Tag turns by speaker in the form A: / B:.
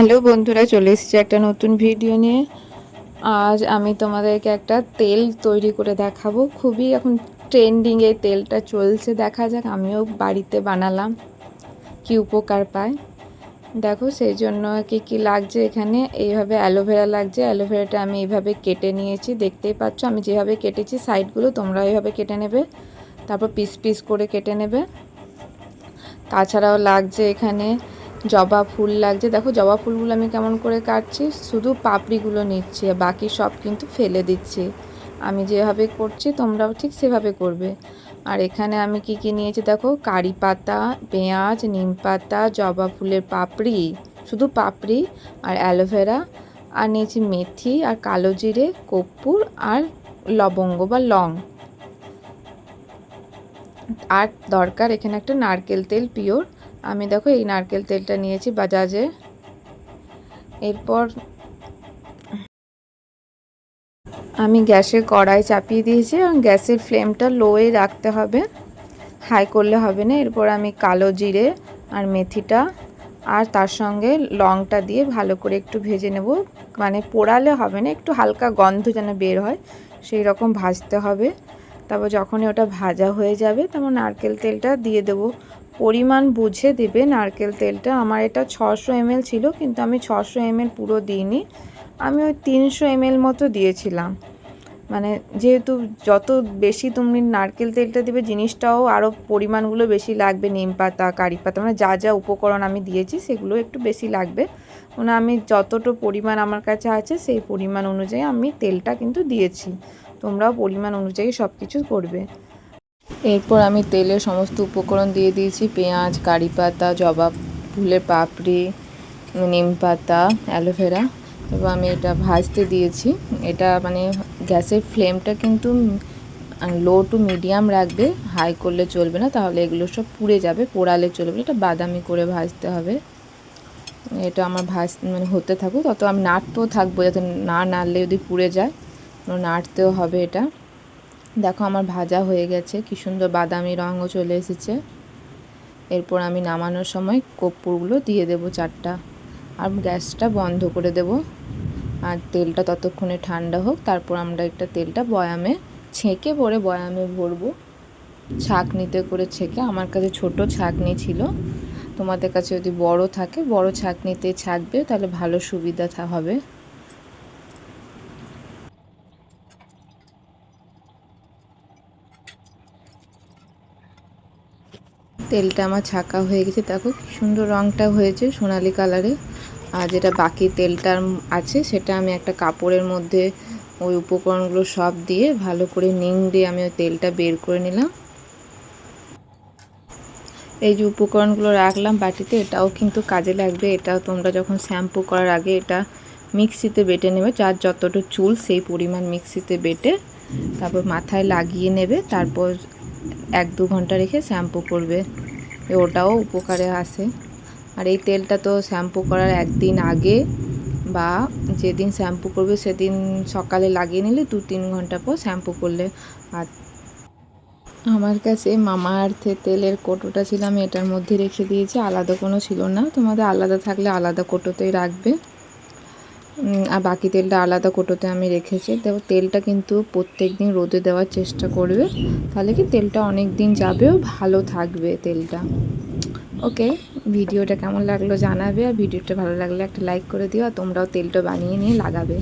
A: Hello বন্ধুরা, চলে এসেছি একটা নতুন ভিডিও নিয়ে। আজ আমি তোমাদেরকে একটা তেল তৈরি করে দেখাবো। খুবই এখন ট্রেন্ডিং এই তেলটা চলছে, দেখা যাক, আমিও বাড়িতে বানালাম, কি উপকার পাই দেখো, সেই জন্য কি কি লাগছে এখানে, এইভাবে অ্যালোভেরা লাগছে, অ্যালোভেরাটা আমি এইভাবে কেটে নিয়েছি, দেখতেই পাচ্ছ, আমি যেভাবে কেটেছি সাইডগুলো, তোমরা এইভাবে কেটে নেবে, তারপর পিস পিস করে কেটে নেবে। তাছাড়াও লাগছে এখানে জবা ফুল লাগছে। দেখো জবা ফুলগুলো আমি কেমন করে কাটছি, শুধু পাপড়িগুলো নিচ্ছি আর বাকি সব কিন্তু ফেলে দিচ্ছি। আমি যেভাবে করছি তোমরাও ঠিক সেভাবে করবে। আর এখানে আমি কি কি নিয়েছি দেখো, কারি পাতা, পেঁয়াজ, নিম পাতা, জবা ফুলের পাপড়ি, শুধু পাপড়ি আর অ্যালোভেরা। আর নিয়েছি মেথি আর কালো জিরে, কর্পূর আর লবঙ্গ বা লং। আর দরকার এখানে একটা নারকেল তেল, পিওর। আমি দেখো এই নারকেল তেলটা নিয়েছি বাজাজে। এরপর আমি গ্যাসে কড়াই চাপিয়ে দিয়েছি এবং গ্যাসের ফ্লেমটা লোয়ে রাখতে হবে। হাই করলে হবে না। এরপর আমি কালো জিরে আর মেথিটা আর তার সঙ্গে লংটা দিয়ে ভালো করে একটু ভেজে নেব। মানে পোড়ালে হবে না, একটু হালকা গন্ধ যেন বের হয়, সেই রকম ভাজতে হবে। তারপর যখনই ওটা ভাজা হয়ে যাবে তখন নারকেল তেলটা দিয়ে দেবো। পরিমাণ বুঝে দেবে নারকেল তেলটা। আমার এটা ছশো এমএল ছিল, কিন্তু আমি ছশো এমএল পুরো দিইনি। আমি ওই তিনশো এমএল মতো দিয়েছিলাম। মানে যেহেতু যত বেশি তুমি নারকেল তেলটা দেবে, জিনিসটাও আরও পরিমাণগুলো বেশি লাগবে। নিম পাতা, কারি পাতা মানে যা যা উপকরণ আমি দিয়েছি, সেগুলো একটু বেশি লাগবে। মানে আমি যতটা পরিমাণ আমার কাছে আছে, সেই পরিমাণ অনুযায়ী আমি তেলটা কিন্তু দিয়েছি। তোমরাও পরিমাণ অনুযায়ী সব কিছু করবে। এরপর আমি তেলে সমস্ত উপকরণ দিয়ে দিয়েছি, পেঁয়াজ, কারি পাতা, জবা ফুলের পাপড়ি, নিম পাতা অ্যালোভেরা এবং আমি এটা ভাজতে দিয়েছি। এটা মানে গ্যাসের ফ্লেমটা কিন্তু লো টু মিডিয়াম রাখবে হাই করলে চলবে না, তাহলে এগুলো সব পুড়ে যাবে, পোড়ালে চলবে এটা বাদামি করে ভাজতে হবে। এটা আমার ভাজ মানে হতে থাকুক, তত আমি নাড়তেও থাকব যাতে না নাড়লে যদি পুড়ে যায়। নাড়তেও হবে এটা। দেখো আমার ভাজা হয়ে গেছে, কি সুন্দর বাদামি রঙও চলে এসেছে। এরপর আমি নামানোর সময় কর্পূরগুলো দিয়ে দেব চারটা, আর গ্যাসটা বন্ধ করে দেব। আর তেলটা ততক্ষণে ঠান্ডা হোক, তারপর আমরা একটা তেলটা বয়ামে ছেঁকে পরে বয়ামে ভরবো। ছাঁকনিতে করে ছেঁকে, আমার কাছে ছোট ছাঁকনি ছিল, তোমাদের কাছে যদি বড় থাকে, বড় ছাঁকনিতে ছাঁকবে, তাহলে ভালো সুবিধা হবে। তেলটা আমার ছাকা হয়ে গেছে। দেখো কি সুন্দর রঙটা হয়েছে সোনালি কালারে আর যেটা বাকি তেলটার আছে, সেটা আমি একটা কাপড়ের মধ্যে ওই উপকরণগুলো সব দিয়ে ভালো করে নিং দিয়ে আমি ওই তেলটা বের করে নিলাম। এই যে উপকরণগুলো রাখলাম বাটিতে, এটাও কিন্তু কাজে লাগবে। এটাও তোমরা যখন শ্যাম্পু করার আগে এটা মিক্সিতে বেটে নেবে। যার যতটা চুল, সেই পরিমাণ মিক্সিতে বেটে তারপর মাথায় লাগিয়ে নেবে। তারপর এক দু ঘণ্টা রেখে শ্যাম্পু করবে। ওটাও উপকারে আসে। আর এই তেলটা তো শ্যাম্পু করার একদিন আগে বা যেদিন শ্যাম্পু করবে সেদিন সকালে লাগিয়ে নিলে দু তিন ঘণ্টা পর শ্যাম্পু করলে। আর আমার কাছে মামা আর্থে তেলের কোটোটা ছিল, আমি এটার মধ্যে রেখে দিয়েছি। আলাদা কোনো ছিল না। তোমাদের আলাদা থাকলে আলাদা কোটোতেই রাখবে। আর বাকি তেলটা আলাদা কোটোতে আমি রেখেছি। তো তেলটা কিন্তু প্রত্যেক দিন রোদে দেওয়ার চেষ্টা করবে। তাহলে কি তেলটা অনেক দিন যাবেও ভালো থাকবে তেলটা? ওকে, ভিডিওটা কেমন লাগল জানাবে। আর ভিডিওটা ভালো লাগলে একটা লাইক করে দিও। আর তোমরাও তেলটা বানিয়ে নিয়ে লাগাবে।